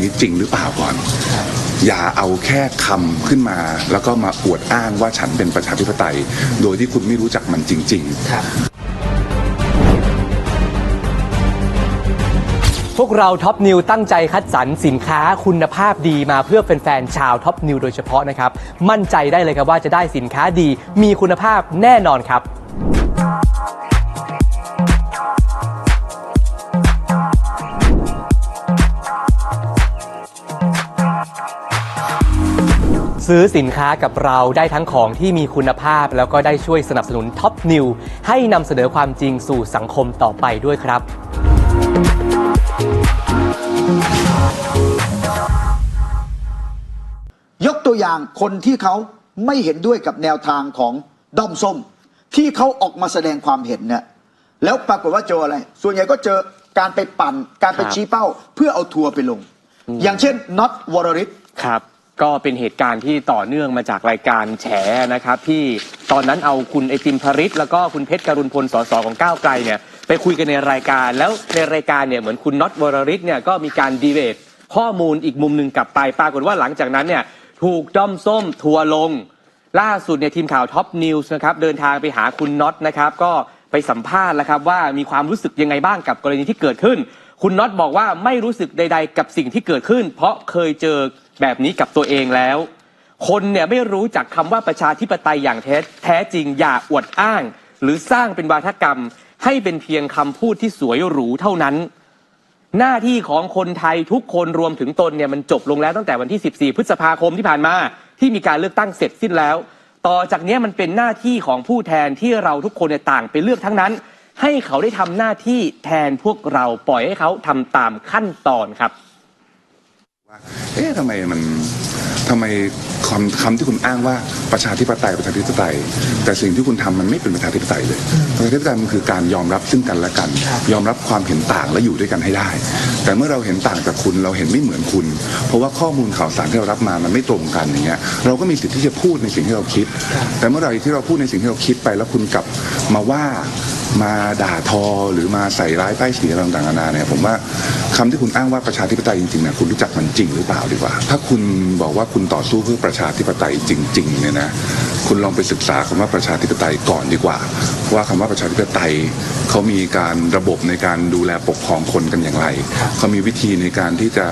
ำนี้จริงหรือเปล่าก่อน อย่าเอาแค่คำขึ้นมา แล้วก็มาอวดอ้างว่าฉันเป็นประชาธิปไตย โดยที่คุณไม่รู้จักมันจริงๆครับพวกเราท็อปนิวตั้งใจคัดสรรสินค้าคุณภาพดีมาเพื่อแฟนๆชาวท็อปนิวโดยเฉพาะนะครับ มั่นใจได้เลยครับว่าจะได้สินค้าดีมีคุณภาพแน่นอนครับ ซื้อสินค้ากับเราได้ทั้งของที่มีคุณภาพ แล้วก็ได้ช่วยสนับสนุนท็อปนิวให้นำเสนอความจริงสู่สังคมต่อไปด้วยครับ ยกตัวอย่างคนที่เขาไม่เห็นด้วยกับแนวทางของด้อมส้ม ที่เขาออกมาแสดงความเห็นเนี่ยแล้วปรากฏว่าเจออะไร ส่วนใหญ่ก็เจอการไปปั่น การไปครับชี้เป้า เพื่อเอาทัวร์ไปลง อย่างเช่นน็อตวรริศครับ ก็เป็นเหตุการณ์ที่ต่อเนื่องมาจากรายการแฉนะครับ ที่ตอนนั้นเอาคุณไอติมพริตแล้วก็คุณเพชรกรุณพลสสของก้าวไกลเนี่ยไปคุยกันในรายการ แล้วในรายการเนี่ยเหมือนคุณน็อตวรริศเนี่ยก็มีการดีเบตข้อมูลอีกมุมหนึ่งกลับไปปรากฏว่าหลังจากนั้นเนี่ยถูกด้อมส้มทัวลง ล่าสุดเนี่ยทีมข่าวท็อปนิวส์นะครับเดินทางไปหาคุณน็อตนะครับก็ไปสัมภาษณ์แล้วครับว่ามีความรู้สึกยังไงบ้างกับกรณีที่เกิดขึ้น คุณน็อตบอกว่าไม่รู้สึกใด ๆ กับสิ่งที่เกิดขึ้น เพราะเคยเจอ แบบนี้กับตัวเองแล้ว คนเนี่ยไม่รู้จักคำว่าประชาธิปไตยอย่างแท้แท้จริงอย่าอวดอ้าง หรือสร้างเป็นวาทกรรม ให้เป็นเพียงคำพูดที่สวยหรูเท่านั้น หน้าที่ของคนไทยทุกคนรวมถึงตนเนี่ยมันจบลงแล้วตั้งแต่วันที่ 14 พฤษภาคมที่ผ่านมา ที่มีการเลือกตั้งเสร็จสิ้นแล้ว ต่อจากนี้มันเป็นหน้าที่ของผู้แทนที่เราทุกคนเนี่ยต่างไปเลือกทั้งนั้น ให้เขาได้ทำหน้าที่แทนพวกเราปล่อยให้เขาทำตามขั้นตอนครับ เอ๊ะทำไมมันทำไมคำคำที่คุณอ้างว่าประชาธิปไตยประชาธิปไตย แต่สิ่งที่คุณทำมันไม่เป็นประชาธิปไตยเลยประชาธิปไตยมันคือการยอมรับซึ่งกันและกัน ยอมรับความเห็นต่างและอยู่ด้วยกันให้ได้ แต่เมื่อเราเห็นต่างจากคุณเราเห็นไม่เหมือนคุณ เพราะว่าข้อมูลข่าวสารที่เรารับมามันไม่ตรงกันอย่างเงี้ยเราก็มีสิทธิ์ที่จะพูดในสิ่งที่เราคิด แต่เมื่อไหร่ที่เราพูดในสิ่งที่เราคิดไป แล้วคุณกลับมาว่ามาด่าทอหรือมาใส่ร้ายป้ายสีอะไรต่างๆนานาเนี่ยผมว่า คำที่คุณอ้างว่าประชาธิปไตยจริงๆนี่ยคุณรู้จักมันจริงหรือเปล่าดีกว่า ถ้าคุณบอกว่าคุณต่อสู้เพื่อประชาธิปไตยจริงๆเนี่ยนะคุณลองไปศึกษาคำว่าประชาธิปไตยก่อนดีกว่า ว่าคำว่าประชาธิปไตยเขามีการระบบในการดูแลปกครองคนกันอย่างไรเขามีวิธีในการที่จะ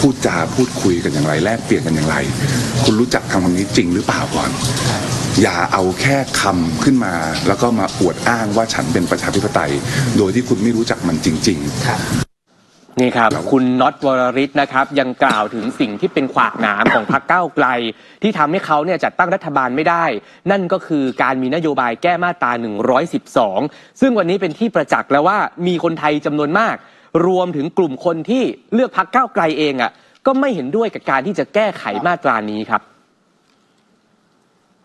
พูดจาพูดคุยกันอย่างไรแลกเปลี่ยนกันอย่างไร คุณรู้จักคำคำนี้จริงหรือเปล่าก่อนอย่าเอาแค่คำขึ้นมา แล้วก็มาอวดอ้างว่าฉันเป็นประชาธิปไตย โดยที่คุณไม่รู้จักมันจริง ๆ นี่ครับ คุณน็อตวรริศนะครับ ยังกล่าวถึงสิ่งที่เป็นขวากหนามของพรรคก้าวไกล ที่ทำให้เขาเนี่ยจัดตั้งรัฐบาลไม่ได้ นั่นก็คือการมีนโยบายแก้มาตรา 112 ซึ่งวันนี้เป็นที่ประจักษ์แล้วว่ามีคนไทยจำนวนมาก รวมถึงกลุ่มคนที่เลือกพรรคก้าวไกลเองอะก็ไม่เห็นด้วยกับการที่จะแก้ไขมาตรานี้ครับ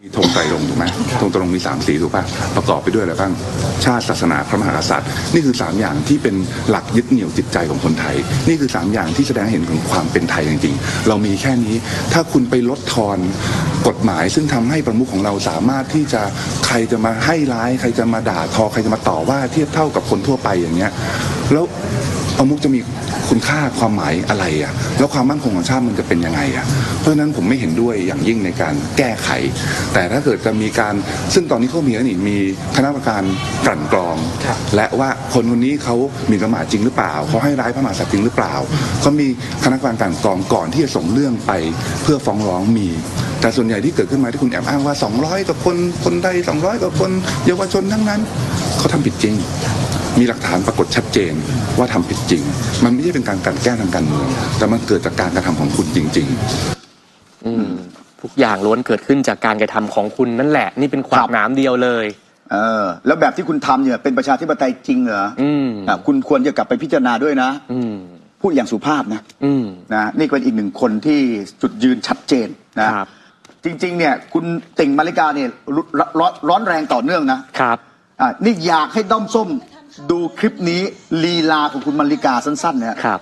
มีธงไตรรงค์ถูกไหมธงไตรรงค์มีสามสีถูกป่ะประกอบไปด้วยอะไรบ้าง ชาติศาสนาพระมหากษัตริย์ นี่คือสามอย่างที่เป็นหลักยึดเหนี่ยวจิตใจของคนไทย นี่คือสามอย่างที่แสดงเห็นถึงความเป็นไทยจริงๆ เรามีแค่นี้ถ้าคุณไปลดทอนกฎหมาย ซึ่งทำให้ประมุขของเราสามารถที่จะใครจะมาให้ร้าย ใครจะมาด่าทอใครจะมาต่อว่าเทียบเท่ากับคนทั่วไปอย่างเงี้ยแล้ว ประมุขจะมีคุณค่าความหมายอะไรอะแล้วความมั่นคงของชาติมันจะเป็นยังไงอะเพราะฉะนั้นผมไม่เห็นด้วยอย่างยิ่งในการแก้ไข แต่ถ้าเกิดจะมีการซึ่งตอนนี้เขามีแล้วนี่มีคณะกรรมการกลั่นกรองครับและว่าคนคนนี้เขาหมีประมาทจริงหรือเปล่าเขาให้ร้ายพระมหากษัตริย์จริงหรือเปล่าเขามีคณะกรรมการกลั่นกรองก่อนที่จะส่งเรื่องไปเพื่อฟ้องร้องมี แต่ส่วนใหญ่ที่เกิดขึ้นมาที่คุณแอบอ้างว่า 200กว่าคนคนใด200กว่าคนเยาวชนทั้งนั้นเขาทำผิดจริง มีหลักฐานปรากฏชัดเจนว่าทำผิดจริง มันไม่ใช่เป็นการกลันแกล้งทางการเมืองแต่มันเกิดจากการกระทำของคุณจริง ๆ อืมทุกอย่างล้วนเกิดขึ้นจากการกระทำของคุณนั่นแหละ นี่เป็นขวาครักบหนามเดียวเลยเออแล้วแบบที่คุณทำเนี่ยเป็นประชาธิปไตยจริงเหรออืมอะคุณควรจะกลับไปพิจารณาด้วยนะ อืมพูดอย่างสุภาพนะอืมนะนี่เป็นอีกหนึ่งคนที่จุดยืนชัดเจนนะครับจริงๆ เนี่ย คุณติ่งมาริกาเนี่ยรุร้อนร้อนแรงต่อเนื่องนะครับอ่านี่อยากให้ด้อมส้ม ดูคลิปนี้ลีลาของคุณมาริกาสั้นๆนะครับครับ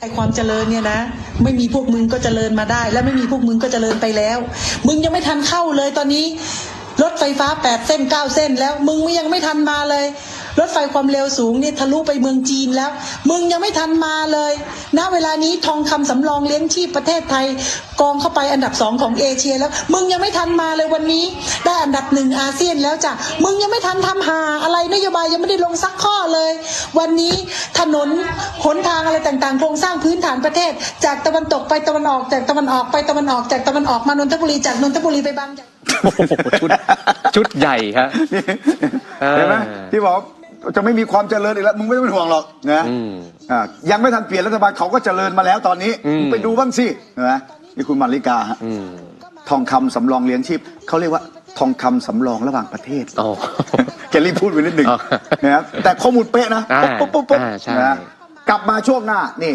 ไอความเจริญเนี่ยนะ ไม่มีพวกมึงก็เจริญมาได้ และไม่มีพวกมึงก็เจริญไปแล้ว มึงยังไม่ทันเข้าเลยตอนนี้ รถไฟฟ้าแปดเส้นเก้าเส้นแล้วมึงยังไม่ทันมาเลย รถไฟความเร็วสูงเนี่ยทะลุไปเมืองจีนแล้ว มึงยังไม่ทันมาเลยณเวลานี้ทองคำสำรองเลี้ยงชีพประเทศไทย กองเข้าไปอันดับสองของเอเชียแล้ว มึงยังไม่ทันมาเลยวันนี้ ได้อันดับหนึ่งอาเซียนแล้วจ้ะมึงยังไม่ทันทำหาอะไรนโยบายยังไม่ได้ลงสักข้อเลย วันนี้ถนนหนทางอะไรต่างๆโครงสร้างพื้นฐานประเทศ จากตะวันตกไปตะวันออกจากตะวันออกไปตะวันออกจากตะวันออกมานนทบุรีจากนนทบุรีไปบางใหญ่โอ้โหชุดชุดใหญ่ครับเห็นไหมเออที่บอก จะไม่มีความเจริญอีกแล้วมึงไม่ต้องเป็นห่วงหรอกนะอืมอ่ายังไม่ทันเปลี่ยนรัฐบาลเขาก็เจริญมาแล้วตอนนี้อืมมึงไปดูบ้างสินะนี่คุณมาริกาฮะอืมทองคำสำรองเลี้ยงชีพเขาเรียกว่าทองคำสำรองระหว่างประเทศอ๋อแกรีบพูดไปนิดหนึ่งอ๋อนะครับแต่ข้อมูลเป๊ะนะอ่าปุ๊บปุ๊บปุ๊บอ่าใช่นะกลับมาช่วงหน้านี่